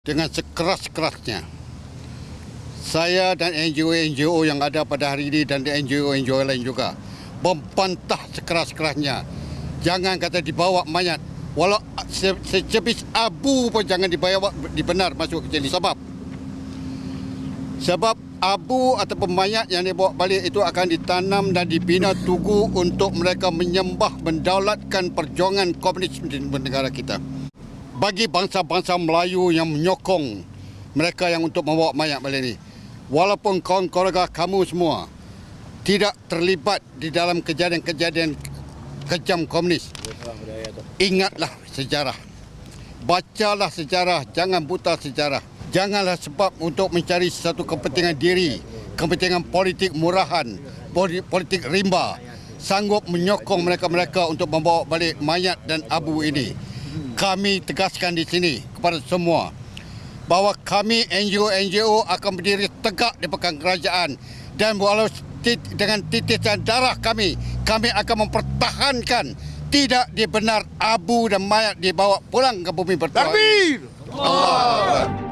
dengan sekeras-kerasnya. Saya dan NGO-NGO yang ada pada hari ini dan NGO-NGO lain juga membantah sekeras-kerasnya. Jangan kata dibawa mayat. Walau se- secepis abu pun jangan dibawa dibenar masuk ke sini. Sebab sebab abu ataupun mayat yang dibawa balik itu akan ditanam dan dibina tugu untuk mereka menyembah mendaulatkan perjuangan komunis di negara kita bagi bangsa-bangsa Melayu yang menyokong mereka yang untuk membawa mayat balik ni. Walaupun kawan keluarga kamu semua tidak terlibat di dalam kejadian-kejadian kejam komunis. Ingatlah sejarah. Bacalah sejarah, jangan buta sejarah. Janganlah sebab untuk mencari satu kepentingan diri, kepentingan politik murahan, poli- politik rimba, sanggup menyokong mereka-mereka untuk membawa balik mayat dan abu ini kami tegaskan di sini kepada semua bahawa kami NGO-NGO akan berdiri tegak di pekan kerajaan dan walau tit- dengan titis dan darah kami, kami akan mempertahankan tidak dibenar abu dan mayat dibawa pulang ke bumi pertuan. Takbir! Allah!